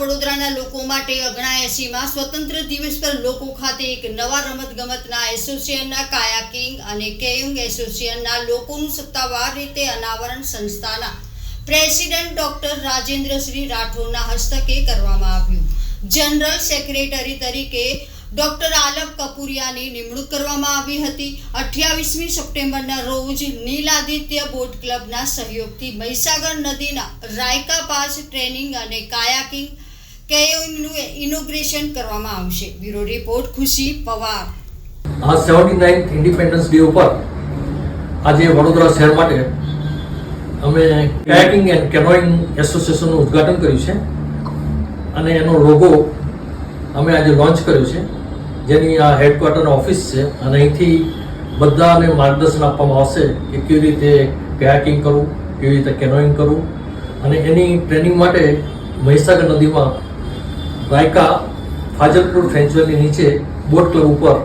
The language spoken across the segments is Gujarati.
વડોદરાના લોકો માટે અગણાએસીમાં સ્વતંત્ર દિવસ પર લોકો ખાતે એક નવા રમતગમતના એસોસિએશનના કાયાકિંગ અને કેયુંગ એસોસિએશનના લોકોનું સત્તાવાર રીતે અનાવરણ સંસ્થાના પ્રેસિડેન્ટ ડોક્ટર રાજેન્દ્રશ્રી રાઠોડના હસ્તકે કરવામાં આવ્યું. જનરલ સેક્રેટરી તરીકે ડોક્ટર આલમ કપૂરિયાની નિમણૂક કરવામાં આવી હતી. અઠ્યાવીસમી સપ્ટેમ્બરના રોજ નીલાદિત્ય બોટ ક્લબના સહયોગથી મહીસાગર નદીના રાયકા પાસ ટ્રેનિંગ અને કાયાકિંગ કેયોઇંગનું ઇનોગ્રેશન કરવામાં આવશે. બ્યુરો રિપોર્ટ, ખુશી પવાર. આ સેવન્ટી નાઇન્થ ઇન્ડિપેન્ડન્સ ડે ઉપર આજે વડોદરા શહેર માટે અમે કાયાકિંગ એન્ડ કેનોઇંગ એસોસિએશનનું ઉદ્ઘાટન કર્યું છે. અને એનો લોગો અમે આજે લોન્ચ કર્યો છે. જેની આ હેડક્વાર્ટર ઓફિસ છે અને અહીંથી બધાને માર્ગદર્શન આપવામાં આવશે કે કેવી રીતે કયાકિંગ કરવું, કેવી રીતે કેનોઈંગ કરવું. અને એની ટ્રેનિંગ માટે મહીસાગર નદીમાં રાયકા, ફાજલપુર ફ્રેન્ચવેલની નીચે બોટ ક્લબ ઉપર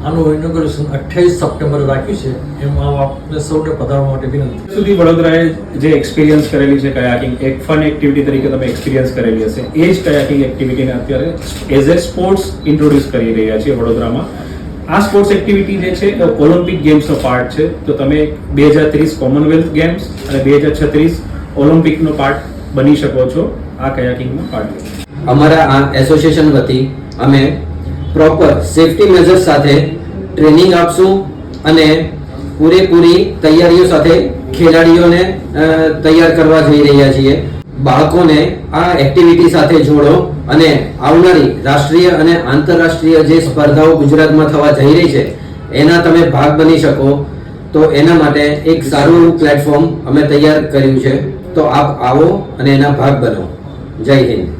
આનું ઇનોગ્રેશન અઠ્યાવીસ સપ્ટેમ્બર રાખ્યું છે. એમાં આપને સૌને પધારવા માટે વિનંતી સુધી વડોદરાએ જે એક્સપિરિયન્સ કરેલી છે કયાકિંગ એક ફન એક્ટિવિટી તરીકે તમે એક્સપિરિયન્સ કરેલી હશે. એ જ કયાકિંગ એક્ટિવિટીને અત્યારે એઝ એ સ્પોર્ટ્સ ઇન્ટ્રોડ્યુસ કરી રહ્યા છીએ વડોદરામાં. આ સ્પોર્ટ્સ એક્ટિવિટી જે છે એ ઓલિમ્પિક ગેમ્સનો પાર્ટ છે. તો તમે બે હજાર ત્રીસ કોમનવેલ્થ ગેમ્સ અને બે હજાર છત્રીસ ઓલિમ્પિકનો પાર્ટ બની શકો છો આ કયાકિંગનો પાર્ટ અમારા આ એસોસિએશન વતી અમે પ્રોપર સેફટી મેજર્સ સાથે ટ્રેનિંગ આપશું અને પૂરેપૂરી તૈયારીઓ સાથે ખેલાડીઓને તૈયાર કરવા જઈ રહ્યા છીએ. બાળકોને આ એક્ટિવિટી સાથે જોડો અને આવનારી રાષ્ટ્રીય અને આંતરરાષ્ટ્રીય જે સ્પર્ધાઓ ગુજરાતમાં થવા જઈ રહી છે, એના તમે ભાગ બની શકો. તો એના માટે એક સારું પ્લેટફોર્મ અમે તૈયાર કર્યું છે. તો આપ આવો અને એના ભાગ બનો. જય હિન્દ.